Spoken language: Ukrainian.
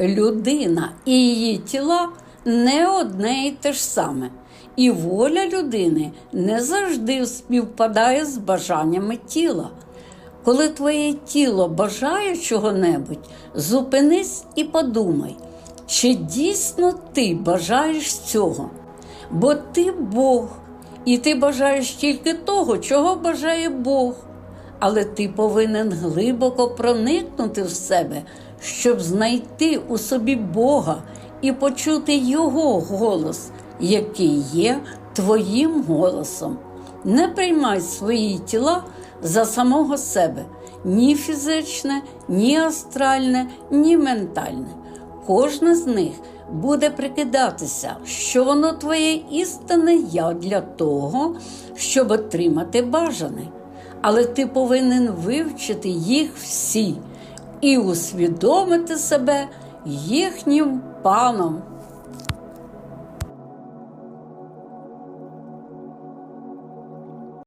людина і її тіла не одне і те ж саме, і воля людини не завжди співпадає з бажаннями тіла. Коли твоє тіло бажає чого-небудь, зупинись і подумай, чи дійсно ти бажаєш цього? Бо ти Бог, і ти бажаєш тільки того, чого бажає Бог. Але ти повинен глибоко проникнути в себе, щоб знайти у собі Бога і почути Його голос, який є твоїм голосом. Не приймай свої тіла за самого себе ні фізичне, ні астральне, ні ментальне. Кожне з них буде прикидатися, що воно твоє істинне я для того, щоб отримати бажане. Але ти повинен вивчити їх всі і усвідомити себе їхнім паном